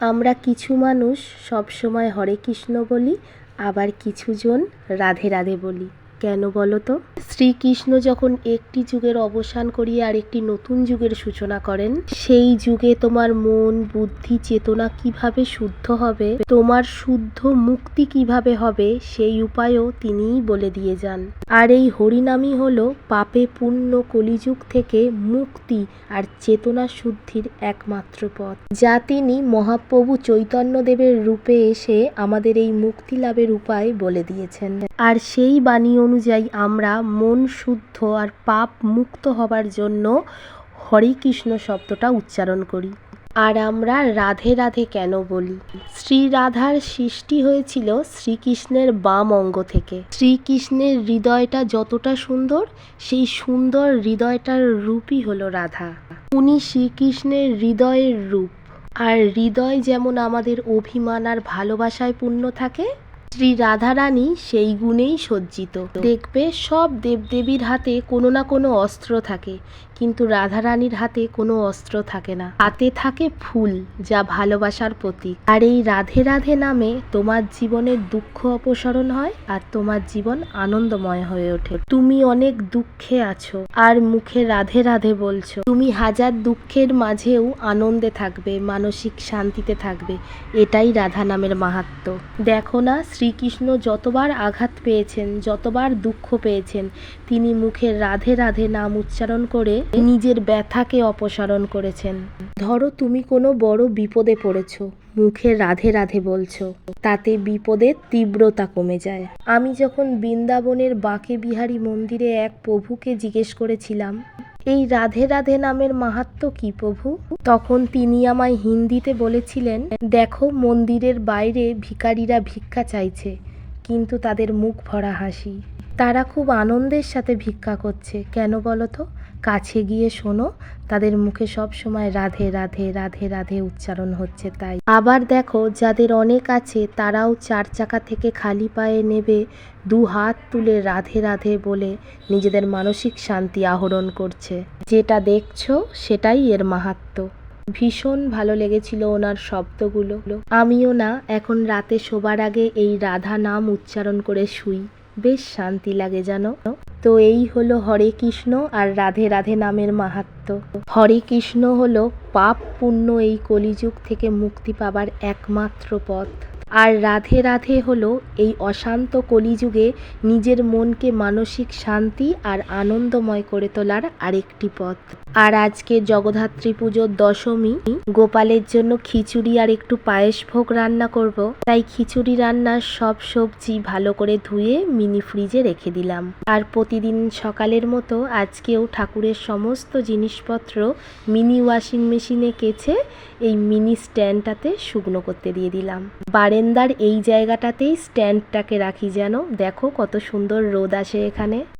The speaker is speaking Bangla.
আমরা কিছু মানুষ সবসময় হরে কৃষ্ণ বলি আবার কিছুজন রাধে রাধে বলি। কেন বলো তো? শ্রীকৃষ্ণ যখন একটি যুগের অবসান করিয়ে আর একটি নতুন যুগের সূচনা করেন, সেই যুগে তোমার মন, বুদ্ধি, চেতনা কীভাবে শুদ্ধ হবে, তোমার শুদ্ধ মুক্তি কীভাবে হবে, সেই উপায়ও তিনিই বলে দিয়ে যান। আর এই হরিনামই হলো পাপে পুণ্য কলিযুগ থেকে মুক্তি আর চেতনা শুদ্ধির একমাত্র পথ। যা তিনি মহাপ্রভু চৈতন্যদেবের রূপে এসে আমাদের এই মুক্তি লাভের উপায় বলে দিয়েছেন। আর সেই বাণী অনুযায়ী আমরা মন শুদ্ধ আর পাপ মুক্ত হবার জন্য হরে কৃষ্ণ শব্দটা উচ্চারণ করি। আর আমরা রাধে রাধে কেন বলি? শ্রী রাধার সৃষ্টি হয়েছিল শ্রীকৃষ্ণের বাম অঙ্গ থেকে। শ্রীকৃষ্ণের হৃদয়টা যতটা সুন্দর, সেই সুন্দর হৃদয়টার রূপই হলো রাধা। উনি শ্রীকৃষ্ণের হৃদয়ের রূপ। আর হৃদয় যেমন আমাদের অভিমান আর ভালোবাসায় পূর্ণ থাকে শ্রী রাধারানী সেই গুণেই সজ্জিত। দেখবে সব দেবদেবীর হাতে কোনো না কোনো অস্ত্র থাকে, কিন্তু রাধারানীর হাতে কোনো অস্ত্র থাকে না। হাতে থাকে ফুল যা ভালোবাসার প্রতীক। আর এই রাধে রাধে নামে তোমার জীবনের দুঃখ অপসারণ হয় আর তোমার জীবন আনন্দময় হয়ে ওঠে। তুমি অনেক দুঃখে আছো আর মুখে রাধে রাধে বলছো। তুমি হাজার দুঃখের মাঝেও আনন্দে থাকবে, মানসিক শান্তিতে থাকবে। এটাই রাধা নামের মাহাত্ম্য দেখো না শ্রীকৃষ্ণ যতবার আঘাত পেয়েছেন, যতবার দুঃখ পেয়েছেন, তিনি মুখে রাধে রাধে নাম উচ্চারণ করে নিজের ব্যথাকে অপসারণ করেছেন। ধরো তুমি কোনো বড় বিপদে পড়েছ, মুখে রাধে রাধে বলছো, তাতে বিপদের তীব্রতা কমে যায়। আমি যখন বৃন্দাবনের বাঁকে বিহারী মন্দিরে এক প্রভুকে জিজ্ঞেস করেছিলাম এই রাধে রাধে নামের মাহাত্ম কি প্রভু? তখন তিনি আমায় হিন্দিতে বলেছিলেন, দেখো, মন্দিরের বাইরে ভিকারীরা ভিক্ষা চাইছে, কিন্তু তাদের মুখ ভরা হাসি। তারা খুব আনন্দের সাথে ভিক্ষা করছে, কেন বলো তো? কাছে গিয়ে শোনো, তাদের মুখে সব সময় রাধে রাধে রাধে রাধে উচ্চারণ হচ্ছে তাই। আবার দেখো, যাদের অনেক আছে, তারাও চার চাকা থেকে খালি পায়ে নেবে, দু হাত তুলে রাধে রাধে বলে নিজেদের মানসিক শান্তি আহরণ করছে। যেটা দেখছ, সেটাই এর মাহাত্ম্য ভীষণ ভালো লেগেছিল ওনার শব্দগুলো। আমিও না, এখন রাতে শোবার আগে এই রাধা নাম উচ্চারণ করে শুই। বেশ শান্তি লাগে জানো। তো এই হলো হরে কৃষ্ণ আর রাধে রাধে নামের মাহাত্ম। হরে কৃষ্ণ হলো পাপ পুণ্য এই কলিযুগ থেকে মুক্তি পাবার একমাত্র পথ। আর রাধে রাধে হলো এই অশান্ত কলিযুগে নিজের মনকে মানসিক শান্তি আর আনন্দময় করে তোলার আরেকটি পথ। আর আজকে জগদ্ধাত্রী পুজোর দশমী, গোপালের জন্য খিচুড়ি আর একটু পায়েস ভোগ রান্না করব। তাই খিচুড়ি রান্নার সব সবজি ভালো করে ধুয়ে মিনি ফ্রিজে রেখে দিলাম। আর প্রতিদিন সকালের মতো আজকেও ঠাকুরের সমস্ত জিনিসপত্র মিনি ওয়াশিং মেশিনে কেচে এই মিনি স্ট্যান্ডটাতে শুকনো করতে দিয়ে দিলাম। বারেন্দার এই জায়গাটাতেই স্ট্যান্ডটাকে রাখি যেন। দেখো কত সুন্দর রোদ আসে এখানে।